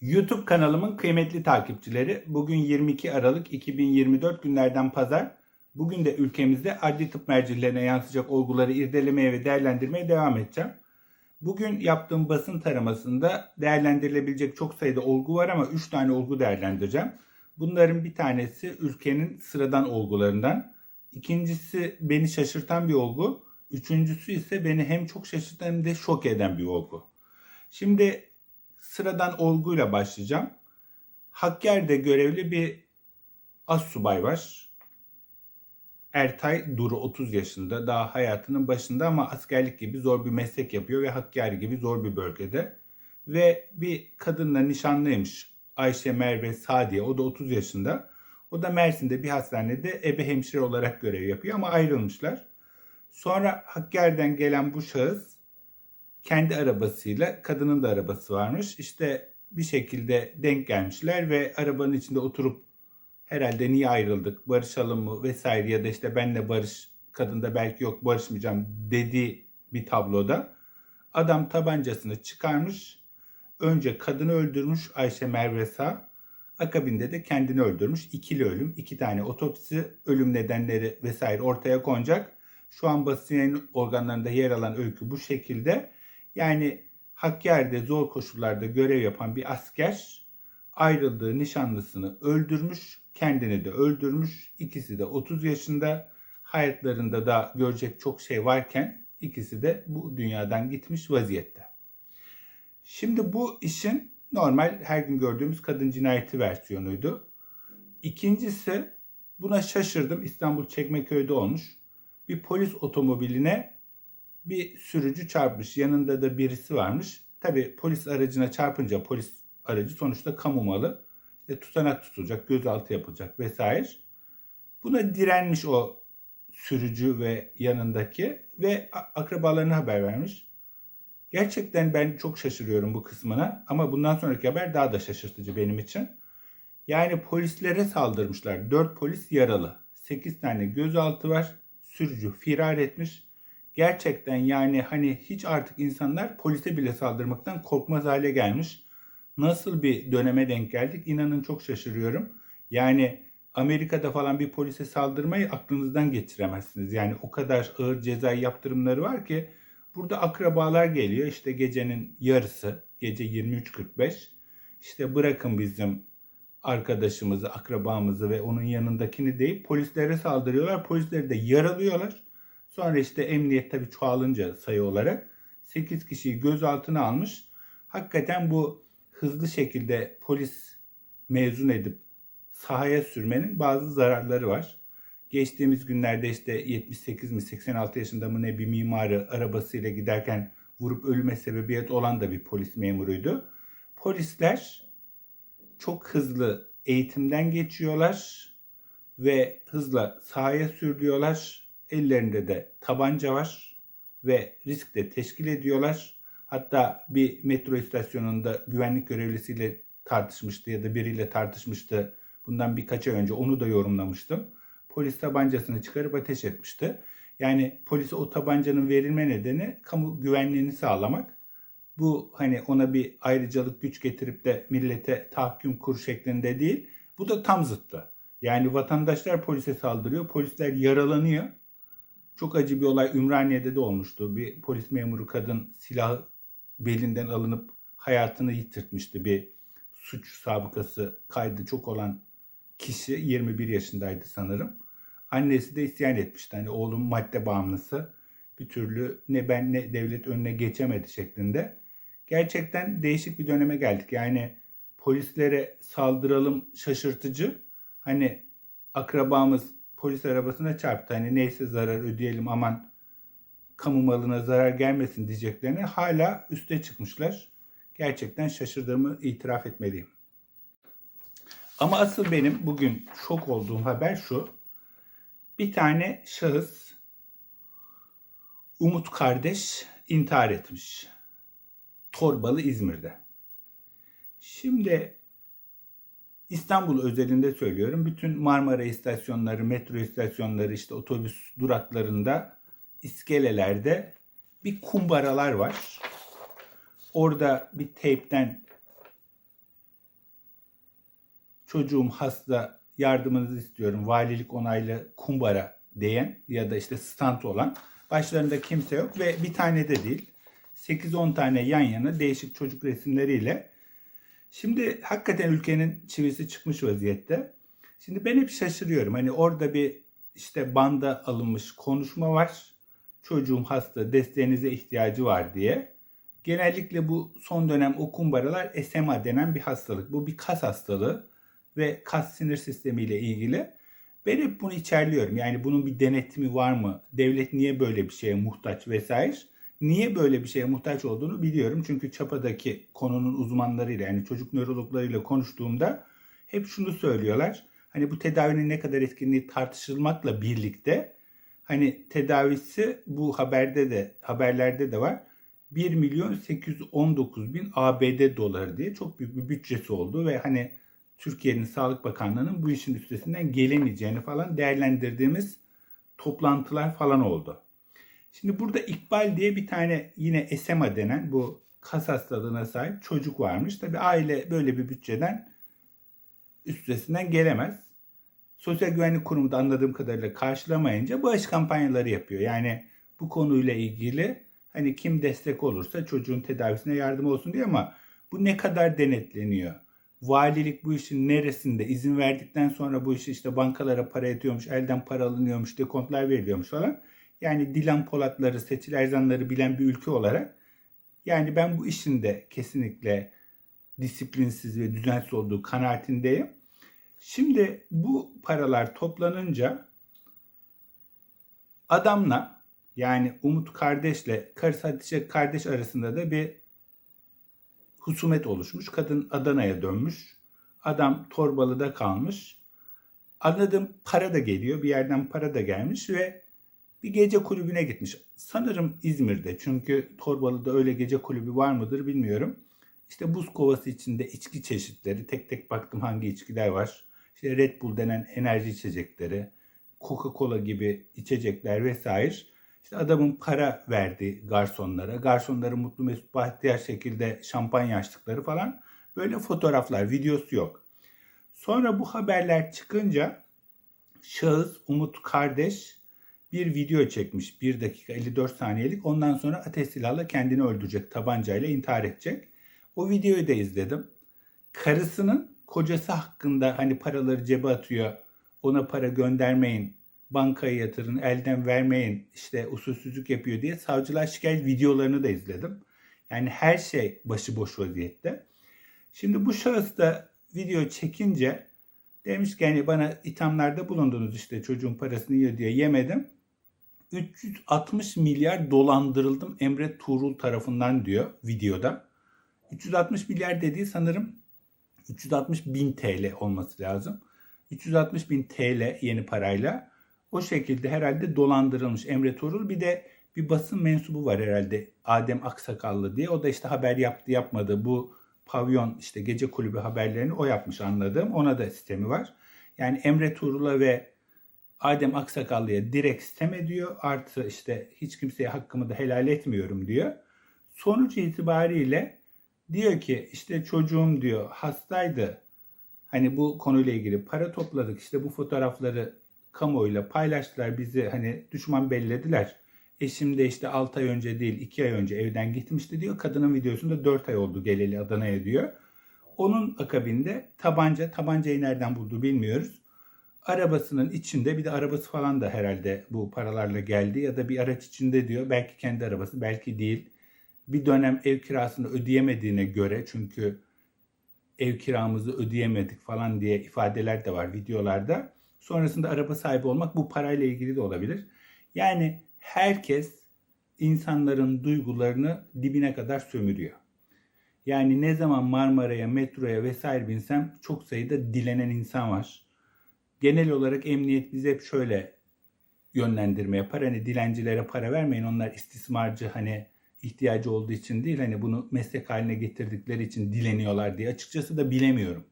YouTube kanalımın kıymetli takipçileri, bugün 22 Aralık 2024 günlerden pazar. Bugün de ülkemizde adli tıp mercilerine yansıyacak olguları irdelemeye ve değerlendirmeye devam edeceğim. Bugün yaptığım basın taramasında değerlendirilebilecek çok sayıda olgu var ama 3 tane olgu değerlendireceğim. Bunların bir tanesi ülkenin sıradan olgularından. İkincisi beni şaşırtan bir olgu. Üçüncüsü ise beni hem çok şaşırtan hem de şok eden bir olgu. Şimdi sıradan olguyla başlayacağım. Hakkari'de görevli bir assubay var. Ertay Duru 30 yaşında daha hayatının başında ama askerlik gibi zor bir meslek yapıyor ve Hakkari gibi zor bir bölgede. Ve bir kadınla nişanlıymış Ayşe Merve Sadiye o da 30 yaşında. O da Mersin'de bir hastanede ebe hemşire olarak görev yapıyor ama ayrılmışlar. Sonra Hakkari'den gelen bu şahıs kendi arabasıyla kadının da arabası varmış. İşte bir şekilde denk gelmişler ve arabanın içinde oturup herhalde niye ayrıldık, barışalım mı vesaire ya da işte benle barış, kadın da belki yok barışmayacağım dediği bir tabloda adam tabancasını çıkarmış. Önce kadını öldürmüş Ayşe Merve. Akabinde de kendini öldürmüş. İkili ölüm, iki tane otopsi, ölüm nedenleri vesaire ortaya konacak. Şu an basın yayın organlarında yer alan öykü bu şekilde. Yani Hakkari'de zor koşullarda görev yapan bir asker ayrıldığı nişanlısını öldürmüş, kendini de öldürmüş. İkisi de 30 yaşında. Hayatlarında da görecek çok şey varken ikisi de bu dünyadan gitmiş vaziyette. Şimdi bu işin normal her gün gördüğümüz kadın cinayeti versiyonuydu. İkincisi buna şaşırdım. İstanbul Çekmeköy'de olmuş. Bir polis otomobiline bir sürücü çarpmış. Yanında da birisi varmış. Tabi polis aracına çarpınca polis aracı sonuçta kamu malı. İşte tutanak tutulacak, gözaltı yapılacak vesaire. Buna direnmiş o sürücü ve yanındaki ve akrabalarına haber vermiş. Gerçekten ben çok şaşırıyorum bu kısmına ama bundan sonraki haber daha da şaşırtıcı benim için. Yani polislere saldırmışlar. 4 polis yaralı. 8 tane gözaltı var. Sürücü firar etmiş. Gerçekten yani hani hiç artık insanlar polise bile saldırmaktan korkmaz hale gelmiş. Nasıl bir döneme denk geldik inanın çok şaşırıyorum. Yani Amerika'da falan bir polise saldırmayı aklınızdan geçiremezsiniz. Yani o kadar ağır cezai yaptırımları var ki burada akrabalar geliyor işte gecenin yarısı gece 23.45 işte bırakın bizim arkadaşımızı, akrabamızı ve onun yanındakini deyip polislere saldırıyorlar. Polisleri de yaralıyorlar. Sonra işte emniyet tabii çoğalınca sayı olarak 8 kişiyi gözaltına almış. Hakikaten bu hızlı şekilde polis mezun edip sahaya sürmenin bazı zararları var. Geçtiğimiz günlerde işte 78 mi 86 yaşında mı ne bir mimarı arabasıyla giderken vurup ölüme sebebiyet olan da bir polis memuruydu. Polisler çok hızlı eğitimden geçiyorlar ve hızla sahaya sürülüyorlar. Ellerinde de tabanca var ve risk de teşkil ediyorlar. Hatta bir metro istasyonunda güvenlik görevlisiyle tartışmıştı ya da biriyle tartışmıştı. Bundan birkaç ay önce onu da yorumlamıştım. Polis tabancasını çıkarıp ateş etmişti. Yani polise o tabancanın verilme nedeni kamu güvenliğini sağlamak. Bu hani ona bir ayrıcalık güç getirip de millete tahkim kur şeklinde değil. Bu da tam zıttı. Yani vatandaşlar polise saldırıyor, polisler yaralanıyor. Çok acı bir olay Ümraniye'de de olmuştu. Bir polis memuru kadın silahı belinden alınıp hayatını yitirtmişti. Bir suç sabıkası kaydı çok olan kişi 21 yaşındaydı sanırım. Annesi de isyan etmişti. Hani oğlum madde bağımlısı bir türlü ne ben ne devlet önüne geçemedi şeklinde. Gerçekten değişik bir döneme geldik. Yani polislere saldıralım şaşırtıcı. Hani akrabamız polis arabasına çarptı. Hani neyse zarar ödeyelim aman kamu malına zarar gelmesin diyeceklerine hala üste çıkmışlar. Gerçekten şaşırdığımı itiraf etmeliyim. Ama asıl benim bugün şok olduğum haber şu. Bir tane şahıs Umut kardeş intihar etmiş. Torbalı İzmir'de. Şimdi İstanbul özelinde söylüyorum. Bütün Marmara istasyonları, metro istasyonları, işte otobüs duraklarında, iskelelerde bir kumbaralar var. Orada bir teypten çocuğum hasta yardımınızı istiyorum valilik onaylı kumbara diyen ya da işte stand olan başlarında kimse yok ve bir tane de değil 8-10 tane yan yana değişik çocuk resimleriyle şimdi hakikaten ülkenin çivisi çıkmış vaziyette. Şimdi ben hep şaşırıyorum hani orada bir işte banda alınmış konuşma var çocuğum hasta desteğinize ihtiyacı var diye. Genellikle bu son dönem o kumbaralar SMA denen bir hastalık. Bu bir kas hastalığı ve kas sinir sistemiyle ilgili. Ben hep bunu içerliyorum. Yani bunun bir denetimi var mı? Devlet niye böyle bir şeye muhtaç vesaire? Niye böyle bir şeye muhtaç olduğunu biliyorum. Çünkü Çapa'daki konunun uzmanlarıyla yani çocuk nörologlarıyla konuştuğumda hep şunu söylüyorlar. Hani bu tedavinin ne kadar etkinliği tartışılmakla birlikte hani tedavisi bu haberde de haberlerde de var. 1 milyon 819 bin ABD doları diye çok büyük bir bütçesi oldu ve hani Türkiye'nin Sağlık Bakanlığı'nın bu işin üstesinden gelemeyeceğini falan değerlendirdiğimiz toplantılar falan oldu. Şimdi burada İkbal diye bir tane yine SMA denen bu kas hastalığına sahip çocuk varmış. Tabi aile böyle bir bütçeden üstesinden gelemez. Sosyal Güvenlik Kurumu da anladığım kadarıyla karşılamayınca bağış kampanyaları yapıyor. Yani bu konuyla ilgili hani kim destek olursa çocuğun tedavisine yardım olsun diye ama bu ne kadar denetleniyor? Valilik bu işin neresinde izin verdikten sonra bu işi işte bankalara para ediyormuş, elden para alınıyormuş, dekontlar veriliyormuş falan. Yani Dilan Polatları, Seçil Erzanları bilen bir ülke olarak yani ben bu işin de kesinlikle disiplinsiz ve düzensiz olduğu kanaatindeyim. Şimdi bu paralar toplanınca adamla yani Umut kardeşle karısı Hatice kardeş arasında da bir husumet oluşmuş. Kadın Adana'ya dönmüş. Adam Torbalı'da kalmış. Anladım para da geliyor. Bir yerden para da gelmiş ve bir gece kulübüne gitmiş. Sanırım İzmir'de. Çünkü Torbalı'da öyle gece kulübü var mıdır bilmiyorum. İşte buz kovası içinde içki çeşitleri. Tek tek baktım hangi içkiler var. İşte Red Bull denen enerji içecekleri, Coca-Cola gibi içecekler vesaire. İşte adamın para verdi garsonlara. Garsonları mutlu mesut bahtiyar şekilde şampanya açtıkları falan. Böyle fotoğraflar, videosu yok. Sonra bu haberler çıkınca şahıs Umut kardeş bir video çekmiş. 1 dakika 54 saniyelik. Ondan sonra ateş silahla kendini öldürecek. Tabancayla intihar edecek. O videoyu da izledim. Karısının kocası hakkında hani paraları cebe atıyor. Ona para göndermeyin bankaya yatırın, elden vermeyin, işte usulsüzlük yapıyor diye savcılar şikayet videolarını da izledim. Yani her şey başıboş vaziyette. Şimdi bu şahıs da video çekince demiş ki hani bana ithamlarda bulundunuz işte çocuğun parasını yiyor diye yemedim. 360 milyar dolandırıldım Emre Tuğrul tarafından diyor videoda. 360 milyar dediği sanırım 360 bin TL olması lazım. 360 bin TL yeni parayla o şekilde herhalde dolandırılmış Emre Tuğrul. Bir de bir basın mensubu var herhalde Adem Aksakallı diye. O da işte haber yaptı yapmadı. Bu pavyon işte gece kulübü haberlerini o yapmış anladığım. Ona da sistemi var. Yani Emre Tuğrul'a ve Adem Aksakallı'ya direkt sistem ediyor. Artı işte hiç kimseye hakkımı da helal etmiyorum diyor. Sonuç itibariyle diyor ki işte çocuğum diyor hastaydı. Hani bu konuyla ilgili para topladık. İşte bu fotoğrafları kamuoyuyla paylaştılar. Bizi hani düşman bellediler. Eşim de işte 6 ay önce değil 2 ay önce evden gitmişti diyor. Kadının videosunda 4 ay oldu geleli Adana'ya diyor. Onun akabinde tabanca, tabancayı nereden buldu bilmiyoruz. Arabasının içinde bir de arabası falan da herhalde bu paralarla geldi ya da bir araç içinde diyor. Belki kendi arabası belki değil. Bir dönem ev kirasını ödeyemediğine göre çünkü ev kiramızı ödeyemedik falan diye ifadeler de var videolarda. Sonrasında araba sahibi olmak bu parayla ilgili de olabilir. Yani herkes insanların duygularını dibine kadar sömürüyor. Yani ne zaman Marmara'ya, metroya vesaire binsem çok sayıda dilenen insan var. Genel olarak emniyet bize hep şöyle yönlendirme yapar. Hani dilencilere para vermeyin onlar istismarcı hani ihtiyacı olduğu için değil hani bunu meslek haline getirdikleri için dileniyorlar diye açıkçası da bilemiyorum.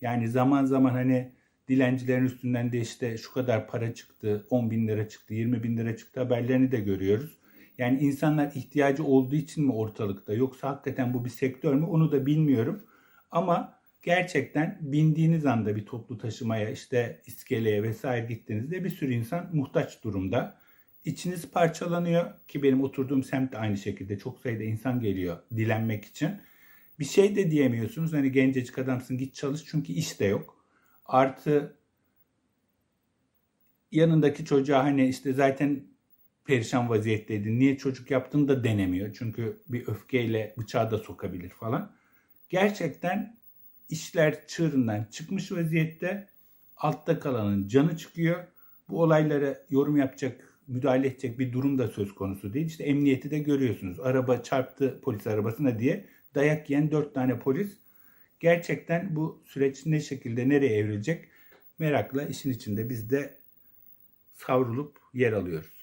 Yani zaman zaman hani dilencilerin üstünden de işte şu kadar para çıktı, 10 bin lira çıktı, 20 bin lira çıktı haberlerini de görüyoruz. Yani insanlar ihtiyacı olduğu için mi ortalıkta yoksa hakikaten bu bir sektör mü onu da bilmiyorum. Ama gerçekten bindiğiniz anda bir toplu taşımaya işte iskeleye vesaire gittiğinizde bir sürü insan muhtaç durumda. İçiniz parçalanıyor ki benim oturduğum semt de aynı şekilde çok sayıda insan geliyor dilenmek için. Bir şey de diyemiyorsunuz. Hani gencecik adamsın git çalış çünkü iş de yok. Artı yanındaki çocuğa hani işte zaten perişan vaziyetteydi. Niye çocuk yaptığını da denemiyor. Çünkü bir öfkeyle bıçağı da sokabilir falan. Gerçekten işler çığırından çıkmış vaziyette. Altta kalanın canı çıkıyor. Bu olaylara yorum yapacak, müdahale edecek bir durum da söz konusu değil. İşte emniyeti de görüyorsunuz. Araba çarptı polis arabasına diye dayak yiyen dört tane polis. Gerçekten bu süreç ne şekilde nereye evrilecek merakla işin içinde biz de savrulup yer alıyoruz.